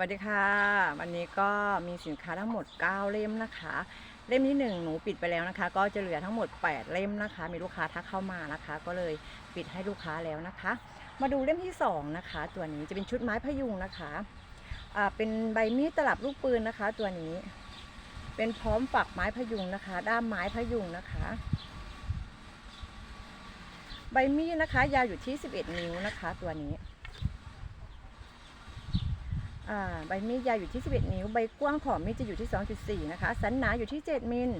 วัสดีค่ะ วันนี้ก็มีสินค้าทั้งหมด 9 เล่มนะคะ เล่มที่ 1 หนูปิดไปแล้วนะคะ ก็จะเหลือทั้งหมด 8 เล่มนะคะ มีลูกค้าทักเข้ามานะคะ ก็เลยปิดให้ลูกค้าแล้วนะคะ มาดูเล่มที่ 2 นะคะ ตัวนี้จะเป็นชุดไม้พยุงนะคะอ่าเป็นใบมีดตลับลูกปืนนะคะ ตัวนี้ เป็นพร้อมฝักไม้พยุงนะคะ ด้ามไม้พยุงนะคะ ใบมีดนะคะ ยาวอยู่ที่ 11 นิ้วนะคะ ตัวนี้ ใบมีดยาวอยู่ที่ 11 นิ้ว ใบกว้างของมีดจะอยู่ที่ 2.4 นะคะ สันหนาอยู่ที่ 7 มิล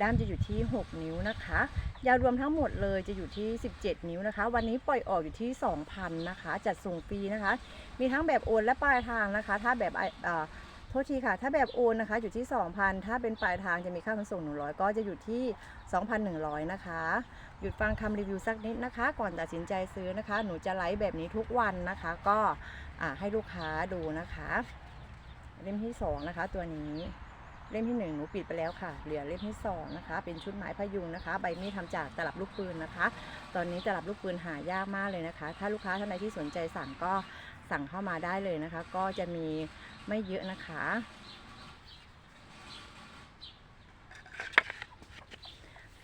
ด้ามจะอยู่ที่ 6 นิ้วนะคะ ยาวรวมทั้งหมดเลยจะอยู่ที่ 17 นิ้วนะคะ วันนี้ปล่อยออกอยู่ที่ 2,000 นะคะ จัดส่งฟรีนะคะ มีทั้งแบบโอนและปลายทางนะคะ ถ้าแบบ ทษทีค่ะ ถ้าแบบโอนนะคะอยู่ที่ 2,000 ถ้าเป็นปลายทางจะมีค่าขนส่ง 100 ก็จะอยู่ที่ 2,100 นะคะ หยุดฟังคำรีวิวสักนิดนะคะ ก่อนตัดสินใจซื้อนะคะ หนูจะไลฟ์แบบนี้ทุกวันนะคะ ก็ให้ลูกค้าดูนะคะ เล่มที่สองนะคะ ตัวนี้เล่มที่หนึ่งหนูปิดไปแล้วค่ะ เหลือเล่มที่สองนะคะ เป็นชุดไม้พยุงนะคะ ใบมีดทำจากตลับลูกปืนนะคะ ตอนนี้ตลับลูกปืนหายากมากเลยนะคะ ถ้าลูกค้าท่านใดที่สนใจสั่งก็สั่งเข้ามาได้เลยนะคะ ก็จะมี ไม่เยอะนะคะ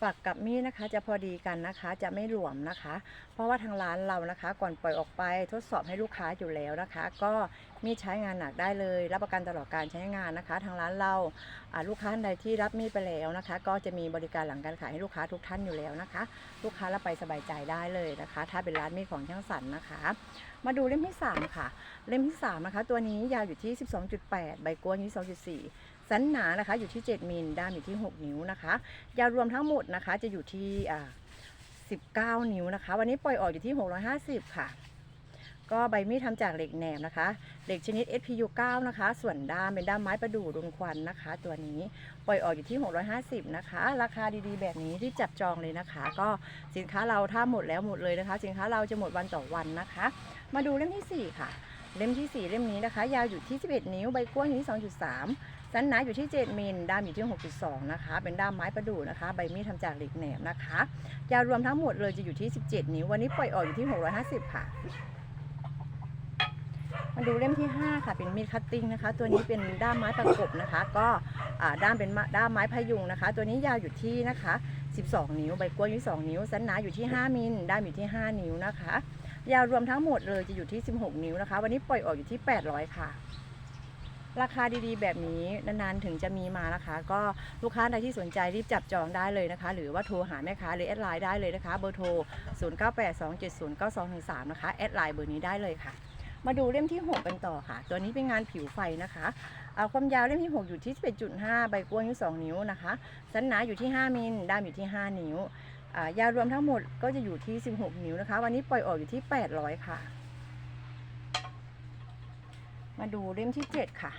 ฝักกับมีดนะคะจะพอดีกันนะคะจะไม่หลวมนะคะ เพราะว่าทางร้านเรานะคะ ก่อนปล่อยออกไปทดสอบให้ลูกค้าอยู่แล้วนะคะ ก็มีดใช้งานหนักได้เลย รับประกันตลอดการใช้งานนะคะ ทางร้านเราลูกค้าใดที่รับมีดไปแล้วนะคะ ก็จะมีบริการหลังการขายให้ลูกค้าทุกท่านอยู่แล้วนะคะ ลูกค้ารับไปสบายใจได้เลยนะคะ ถ้าเป็นร้านมีดของช่างสันนะคะ มาดูเล่มที่สามค่ะ เล่มที่สามนะคะตัวนี้ยาวอยู่ที่ 12.8 ใบกว้างอยู่ที่2.4 สันหนานะคะอยู่ที่ 7มิลด้ามอยู่ที่ 6 นิ้วนะคะยาวรวมทั้งหมดนะคะจะอยู่ที่อ่า19 นิ้วนะคะ วันนี้ปล่อยออกอยู่ที่ 650 ค่ะ ก็ใบมีดทำจากเหล็กแหนมนะคะ เหล็กชนิด SPU 9 นะคะ ส่วนด้ามเป็นด้ามไม้ประดู่รมควันนะคะ ตัวนี้ปล่อยออกอยู่ที่ 650 นะคะ ราคาดีๆ แบบนี้ที่จับจองเลยนะคะ ก็สินค้าเราถ้าหมดแล้วหมดเลยนะคะ สินค้าเราจะหมดวันต่อวันนะคะ มาดูเล่มที่ 4 ค่ะเล่มที่ 4 เล่มนี้นะคะ ยาวอยู่ที่ 11 นิ้ว ใบกว้างอยู่ที่ 2.3 สันหนาอยู่ที่ 7 มิลด้ามอยู่ที่ 6.2 นะคะ เป็นด้ามไม้ประดู่นะคะ ใบมีดทำจากเหล็กแหนมนะคะ ยาวรวมทั้งหมดเลยจะอยู่ที่ 17 นิ้ว วันนี้ปล่อยออกอยู่ที่ 650 ค่ะ มาดูเล่มที่ 5 ค่ะ เป็นมีดคัตติ้งนะคะ ตัวนี้เป็นด้ามไม้ประกบนะคะ ก็ด้ามเป็นด้ามไม้พยุงนะคะ ตัวนี้ยาวอยู่ที่นะคะ 12 นิ้ว ใบกว้างอยู่2นิ้ว สันหนาอยู่ที่ 5 มิลด้ามอยู่ที่ 5 นิ้วนะคะ ยาวรวมทั้งหมดเลยจะอยู่ที่ 16 นิ้วนะคะ วันนี้ปล่อยออกอยู่ที่ 800 ค่ะ ราคาดีๆ แบบนี้นานๆถึงจะมีมานะคะ ก็ลูกค้าใดที่สนใจรีบจับจองได้เลยนะคะ หรือว่าโทรหาแม่ค้าหรือแอดไลน์ได้เลยนะคะเบอร์โทร 0982709213 นะคะแอดไลน์เบอร์นี้ได้เลยค่ะ มาดูเล่มที่ 6 กันต่อค่ะ ตัวนี้เป็นงานผิวไฟนะคะเอาความยาวเล่มที่ 6 อยู่ที่ 11.5 ใบกว้างอยู่ 2 นิ้วนะคะสันหนาอยู่ที่ 5 มิลด้ามอยู่ที่ 5 นิ้วยาวรวมทั้งหมดก็จะอยู่ที่ 16 นิ้วนะคะ วันนี้ปล่อยออกอยู่ที่ 800 ค่ะ มาดูเล่มที่ 7 ค่ะ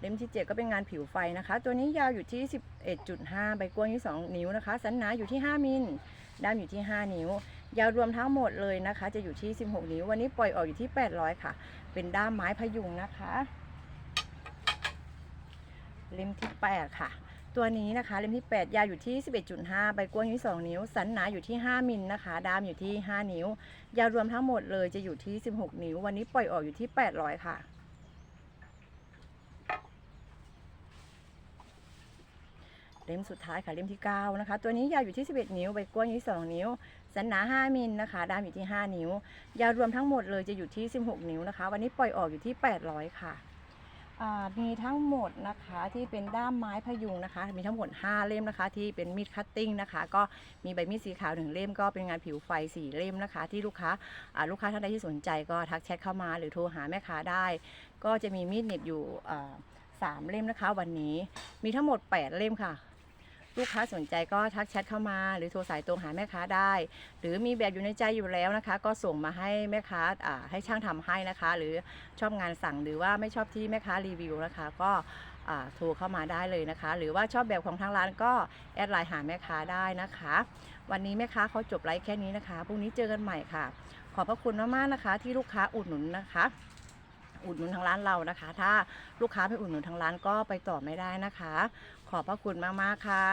เล่มที่ 7 ก็เป็นงานผิวไฟนะคะ ตัวนี้ยาวอยู่ที่ 11.5 ใบกว้างอยู่2นิ้วนะคะ สันหนาอยู่ที่ 5 มิลด้ามอยู่ที่ 5 นิ้ว ยาวรวมทั้งหมดเลยนะคะ จะอยู่ที่ 16 นิ้ว วันนี้ปล่อยออกอยู่ที่ 800 ค่ะ เป็นด้ามไม้พยุงนะคะ เล่มที่ 8 ค่ะตัวนี้นะคะเล่มที่ 8 ยาวอยู่ที่ 11.5 ใบกว้างอยู่ที่2นิ้ว สันหนาอยู่ที่ 5 มิลนะคะด้ามอยู่ที่ 5 นิ้ว ยาวรวมทั้งหมดเลยจะอยู่ที่ 16 นิ้ว วันนี้ปล่อยออกอยู่ที่ 800 ค่ะ เล่มสุดท้ายค่ะเล่มที่ 9 นะคะ ตัวนี้ยาวอยู่ที่ 11 นิ้ว ใบกว้างอยู่ที่2นิ้ว สันหนา 5 มิลนะคะด้ามอยู่ที่ 5 นิ้ว ยาวรวมทั้งหมดเลยจะอยู่ที่ 16 นิ้วนะคะ วันนี้ปล่อยออกอยู่ที่ 800 ค่ะอ่ามีทั้งหมดนะคะที่เป็นด้ามไม้พยุงนะคะ มีทั้งหมด 5 เล่มนะคะ ที่เป็นมีดคัตติ้งนะคะ ก็มีใบมีดสีขาวหนึ่งเล่มก็เป็นงานผิวไฟสี่เล่มนะคะ ที่ลูกค้าลูกค้าท่านใดที่สนใจก็ทักแชทเข้ามาหรือโทรหาแม่ค้าได้ ก็จะมีมีดเน็บอยู่สามเล่มนะคะ วันนี้มีทั้งหมด 8 เล่มค่ะ ลูกค้าสนใจก็ทักแชทเข้ามา หรือโทรสายตรงหาแม่ค้าได้ หรือมีแบบอยู่ในใจอยู่แล้วนะคะ ก็ส่งมาให้แม่ค้าอ่าให้ช่างทำให้นะคะ หรือชอบงานสั่งหรือว่าไม่ชอบที่แม่ค้ารีวิวนะคะ ก็โทรเข้ามาได้เลยนะคะ หรือว่าชอบแบบของทางร้านก็แอดไลน์หาแม่ค้าได้นะคะ วันนี้แม่ค้าเขาจบไลฟ์แค่นี้นะคะพรุ่งนี้เจอกันใหม่ค่ะ ขอบพระคุณมากๆนะคะ ที่ลูกค้าอุดหนุนนะคะ อุดหนุนทางร้านเรานะคะ ถ้าลูกค้าไม่อุดหนุนทางร้านก็ไปต่อไม่ได้นะคะ ขอบพระคุณมากๆค่ะ